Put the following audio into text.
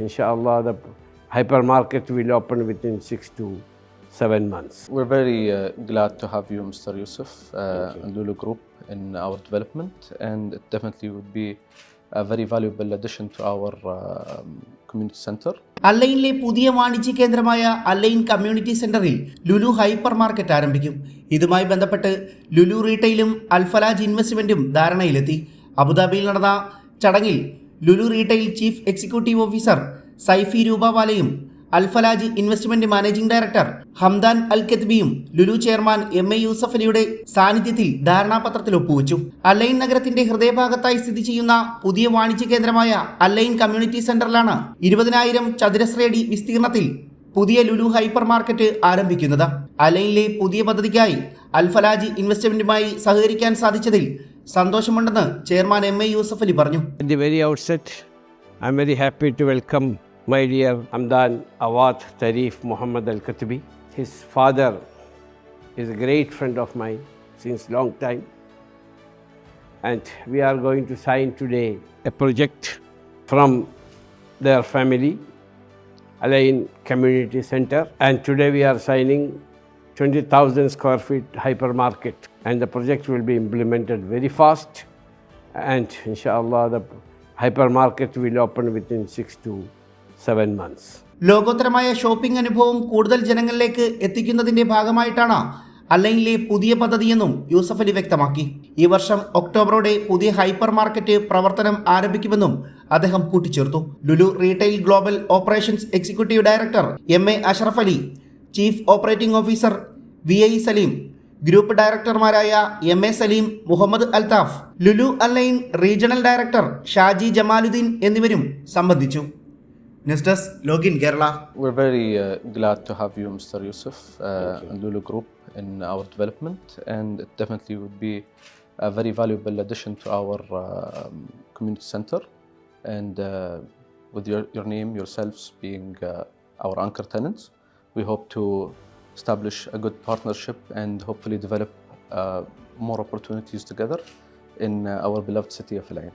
inshallah, the hypermarket will open within six to seven months. We're very uh, glad to have you, Mr. Yusuf, uh, and Lulu Group in our development, and it definitely would be a very valuable addition to our uh, community center. അല്ലൈനിലെ പുതിയ വാണിജ്യ കേന്ദ്രമായ Al Ain community സെന്ററിൽ Lulu hyper market ആരംഭിക്കും ഇതുമായി ബന്ധപ്പെട്ട് ലുലു റീറ്റെയിലും അൽഫലാജ് ഇൻവെസ്റ്റ്മെന്റും ധാരണയിലെത്തി അബുദാബിയിൽ നടന്ന ചടങ്ങിൽ Lulu retail chief executive officer Saifee രൂപവാലയും Al Falaj investment managing director Hamdan Al കെത്ബിയും Lulu chairman M A Yusuff അലിയുടെ സാന്നിധ്യത്തിൽ ധാരണാപത്രത്തിൽ ഒപ്പുവച്ചു. അല്ലൈൻ നഗരത്തിന്റെ ഹൃദയഭാഗത്തായി സ്ഥിതി ചെയ്യുന്ന പുതിയ വാണിജ്യ കേന്ദ്രമായ അല്ലൈൻ കമ്മ്യൂണിറ്റി സെന്ററിലാണ് ഇരുപതിനായിരം ചതുരശ്രയടി വിസ്തീർണത്തിൽ പുതിയ ലുലു ഹൈപ്പർ മാർക്കറ്റ് ആരംഭിക്കുന്നത്. അലൈനിലെ പുതിയ പദ്ധതിക്കായി അൽഫലാജ് ഇൻവെസ്റ്റ്മെന്റുമായി സഹകരിക്കാൻ സാധിച്ചതിൽ സന്തോഷമുണ്ടെന്ന് chairman M A Yusuff Ali പറഞ്ഞു. Very outset I'm very happy to welcome my dear Hamdan Awad Tarif Mohammed Al Ketbi his father is a great friend of my since long time and we are going to sign today a project from their family Al Ain community centre and today we are signing 20,000 square feet hypermarket. And the project will be implemented very fast. And inshallah, the hypermarket will open within six to seven months. ലോകോത്തരമായ shopping അനുഭവം കൂടുതൽ ജനങ്ങളിലേക്ക് എത്തിക്കുന്നതിന്റെ ഭാഗമായിട്ടാണ് അല്ലൈനിലെ പുതിയ പദ്ധതിയെന്നും യൂസഫ് അലി വ്യക്തമാക്കി ഈ വർഷം ഒക്ടോബറോടെ പുതിയ ഹൈപ്പർ മാർക്കറ്റ് പ്രവർത്തനം ആരംഭിക്കുമെന്നും അദ്ദേഹം കൂട്ടിച്ചേർത്തു Lulu retail global operations executive director M A Ashraf Ali chief operating officer V I Saleem group ഡയറക്ടർമാരായ M A Saleem Muhammad Althaf Lulu Al Ain regional director Shaji Jamaluddeen എന്നിവരും സംബന്ധിച്ചു news desk login Kerala We're very uh, glad to have you, Mr. Yusuf, uh, and Lulu Group in our development, and it definitely would be a very valuable addition to our um, community center. And uh, with your, your name, yourselves being uh, our anchor tenants, we hope to establish a good partnership and hopefully develop uh, more opportunities together in uh, our beloved city of Elaine.